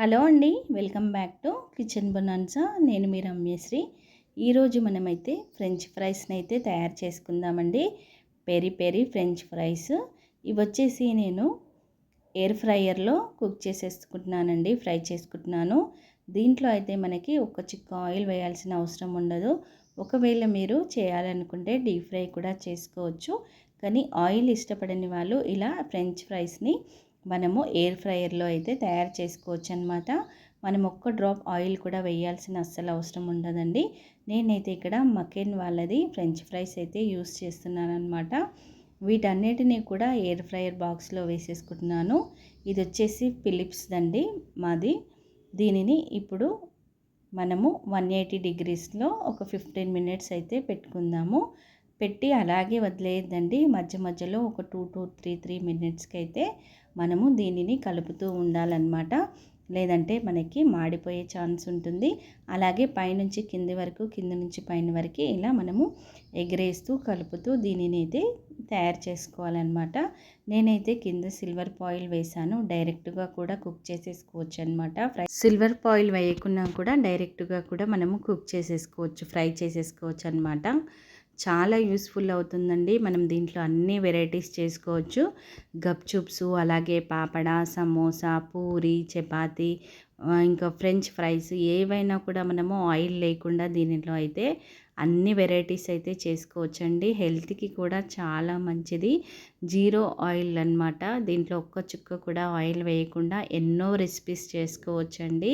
Hello అండి welcome back to kitchen bonanza. నేను మీ రమ్యశ్రీ. ఈరోజు మనమైతే ఫ్రెంచ్ ఫ్రైస్ని అయితే తయారు చేసుకుందామండి. Peri peri French fries. ఇవి వచ్చేసి నేను ఎయిర్ ఫ్రైయర్లో కుక్ చేసేసుకుంటున్నానండి ఫ్రై చేసుకుంటున్నాను. దీంట్లో అయితే మనకి ఒక చిక్క ఆయిల్ వేయాల్సిన అవసరం ఉండదు. ఒకవేళ మీరు చేయాలనుకుంటే డీప్ ఫ్రై కూడా చేసుకోవచ్చు. కానీ ఆయిల్ ఇష్టపడని వాళ్ళు ఇలా ఫ్రెంచ్ ఫ్రైస్ని మనము ఎయిర్ ఫ్రైయర్లో అయితే తయారు చేసుకోవచ్చు అనమాట మనం ఒక్క డ్రాప్ ఆయిల్ కూడా వేయాల్సిన అస్సలు అవసరం ఉండదండి. నేనైతే ఇక్కడ మకెన్ వాళ్ళది ఫ్రెంచ్ ఫ్రైస్ అయితే యూస్ చేస్తున్నాను అనమాట వీటన్నిటినీ కూడా ఎయిర్ ఫ్రైయర్ బాక్స్లో వేసేసుకుంటున్నాను. ఇది వచ్చేసి ఫిలిప్స్ దండి మాది. దీనిని ఇప్పుడు మనము వన్ ఎయిటీ డిగ్రీస్లో ఒక ఫిఫ్టీన్ మినిట్స్ అయితే పెట్టుకుందాము. పెట్టి అలాగే వదిలేయద్దండి. మధ్య మధ్యలో ఒక టూ టూ త్రీ త్రీ మినిట్స్కి అయితే మనము దీనిని కలుపుతూ ఉండాలన్నమాట. లేదంటే మనకి మాడిపోయే ఛాన్స్ ఉంటుంది. అలాగే పైనుంచి కింది వరకు కింద నుంచి పైన వరకు ఇలా మనము ఎగరేస్తూ కలుపుతూ దీనిని అయితే తయారు చేసుకోవాలన్నమాట. నేనైతే కింద సిల్వర్ పాయిల్ వేసాను డైరెక్ట్గా కూడా కుక్ చేసేసుకోవచ్చు అనమాట ఫ్రై సిల్వర్ పాయిల్ వేయకున్నా కూడా డైరెక్ట్గా కూడా మనము కుక్ చేసేసుకోవచ్చు ఫ్రై చేసేసుకోవచ్చు అనమాట చాలా యూస్ఫుల్ అవుతుందండి. మనం దీంట్లో అన్ని వెరైటీస్ చేసుకోవచ్చు. గప్చుప్స్ అలాగే పాపడ సమోసా పూరి చపాతి ఇంకా ఫ్రెంచ్ ఫ్రైస్ ఏవైనా కూడా మనము ఆయిల్ లేకుండా దీనిలో అయితే అన్ని వెరైటీస్ అయితే చేసుకోవచ్చండి. హెల్త్కి కూడా చాలా మంచిది. జీరో ఆయిల్ అనమాట దీంట్లో ఒక్క చుక్క కూడా ఆయిల్ వేయకుండా ఎన్నో రెసిపీస్ చేసుకోవచ్చండి.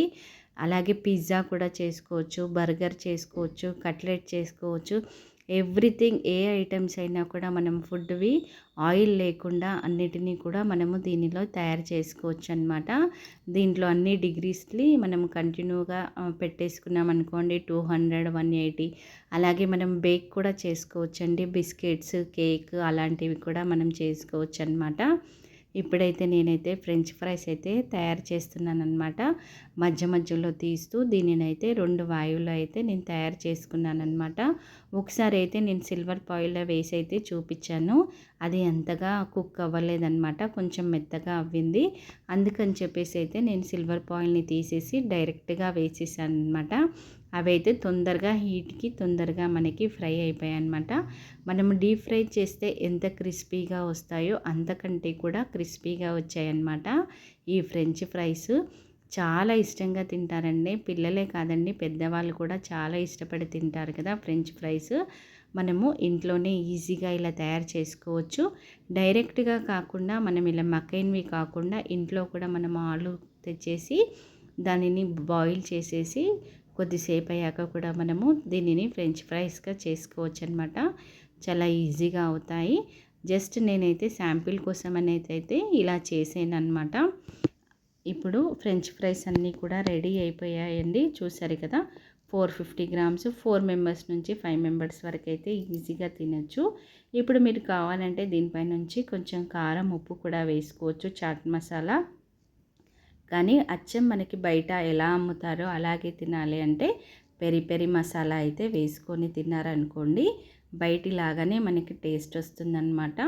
అలాగే పిజ్జా కూడా చేసుకోవచ్చు బర్గర్ చేసుకోవచ్చు కట్లెట్ చేసుకోవచ్చు. ఎవ్రీథింగ్ ఏ ఐటమ్స్ అయినా కూడా మనం ఫుడ్వి ఆయిల్ లేకుండా అన్నిటినీ కూడా మనము దీనిలో తయారు చేసుకోవచ్చు అనమాట దీంట్లో అన్ని డిగ్రీస్ని మనం కంటిన్యూగా పెట్టేసుకున్నాం అనుకోండి టూ హండ్రెడ్ వన్ ఎయిటీ. అలాగే మనం బేక్ కూడా చేసుకోవచ్చండి. బిస్కెట్స్ కేక్ అలాంటివి కూడా మనం చేసుకోవచ్చు అనమాట ఇప్పుడైతే నేనైతే ఫ్రెంచ్ ఫ్రైస్ అయితే తయారు చేస్తున్నాను అనమాట మధ్య మధ్యలో తీస్తూ దీనినైతే రెండు వాయువులు అయితే నేను తయారు చేసుకున్నాను అనమాట ఒకసారి అయితే నేను సిల్వర్ పాయిల్లో వేసి అయితే చూపించాను. అది అంతగా కుక్ అవ్వలేదన్నమాట. కొంచెం మెత్తగా అవ్వింది. అందుకని చెప్పేసి అయితే నేను సిల్వర్ పాయిల్ని తీసేసి డైరెక్ట్గా వేసేసాను అనమాట అవి అయితే తొందరగా హీట్కి తొందరగా మనకి ఫ్రై అయిపోయాయి అనమాట మనం డీప్ ఫ్రై చేస్తే ఎంత క్రిస్పీగా వస్తాయో అంతకంటే కూడా క్రిస్పీగా వచ్చాయన్నమాట ఈ ఫ్రెంచ్ ఫ్రైస్. చాలా ఇష్టంగా తింటారండి. పిల్లలే కాదండి పెద్దవాళ్ళు కూడా చాలా ఇష్టపడి తింటారు కదా ఫ్రెంచ్ ఫ్రైస్. మనము ఇంట్లోనే ఈజీగా ఇలా తయారు చేసుకోవచ్చు. డైరెక్ట్గా కాకుండా మనం ఇలా మకైన్వి కాకుండా ఇంట్లో కూడా మనం ఆలు తెచ్చేసి దానిని బాయిల్ చేసేసి కొద్దిసేపు అయ్యాక కూడా మనము దీనిని ఫ్రెంచ్ ఫ్రైస్గా చేసుకోవచ్చు అనమాట చాలా ఈజీగా అవుతాయి. జస్ట్ నేనైతే శాంపిల్ కోసం అనేది అయితే ఇలా చేసాను అనమాట ఇప్పుడు ఫ్రెంచ్ ఫ్రైస్ అన్నీ కూడా రెడీ అయిపోయాయండి. చూసారు కదా four fifty grams four members నుంచి ఫైవ్ మెంబర్స్ వరకు అయితే ఈజీగా తినచ్చు. ఇప్పుడు మీరు కావాలంటే దీనిపై నుంచి కొంచెం కారం ఉప్పు కూడా వేసుకోవచ్చు. చాట్ మసాలా కానీ అచ్చం మనకి బయట ఎలా అమ్ముతారో అలాగే తినాలి అంటే పెరి పెరి మసాలా అయితే వేసుకొని తిన్నారనుకోండి బయటిలాగానే మనకి టేస్ట్ వస్తుందన్నమాట.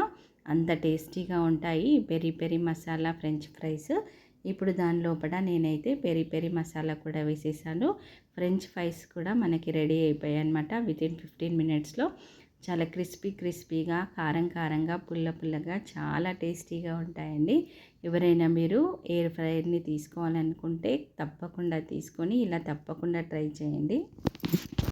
అంత టేస్టీగా ఉంటాయి peri peri masala French fries. ఇప్పుడు దాని లోపల నేనైతే పెరి పెరి మసాలా కూడా వేసేసాను. ఫ్రెంచ్ ఫ్రైస్ కూడా మనకి రెడీ అయిపోయాయి అనమాట వితిన్ ఫిఫ్టీన్ మినిట్స్లో. చాలా క్రిస్పీ క్రిస్పీగా కారం కారంగా పుల్ల పుల్లగా చాలా టేస్టీగా ఉంటాయండి. ఎవరైనా మీరు ఎయిర్ ఫ్రైయర్ని తీసుకోవాలనుకుంటే తప్పకుండా తీసుకొని ఇలా తప్పకుండా ట్రై చేయండి.